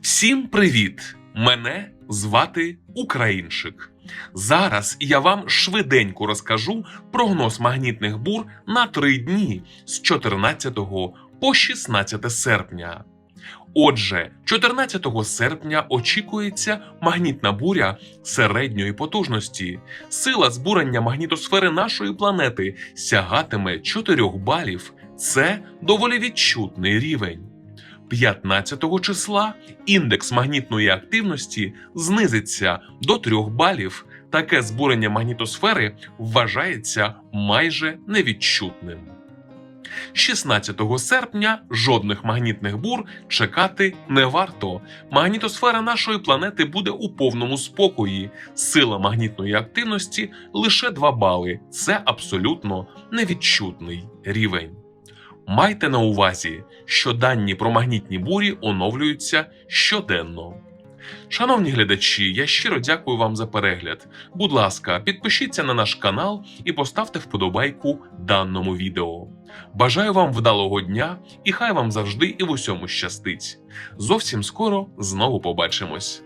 Всім привіт! Мене звати Українчик. Зараз я вам швиденько розкажу прогноз магнітних бур на три дні з 14 по 16 серпня. Отже, 14 серпня очікується магнітна буря середньої потужності. Сила збурення магнітосфери нашої планети сягатиме 4 балів. Це доволі відчутний рівень. 15 числа індекс магнітної активності знизиться до 3 балів. Таке збурення магнітосфери вважається майже невідчутним. 16 серпня жодних магнітних бур чекати не варто. Магнітосфера нашої планети буде у повному спокої. Сила магнітної активності лише 2 бали. Це абсолютно невідчутний рівень. Майте на увазі, що дані про магнітні бурі оновлюються щоденно. Шановні глядачі, я щиро дякую вам за перегляд. Будь ласка, підпишіться на наш канал і поставте вподобайку даному відео. Бажаю вам вдалого дня і хай вам завжди і в усьому щастить. Зовсім скоро знову побачимось.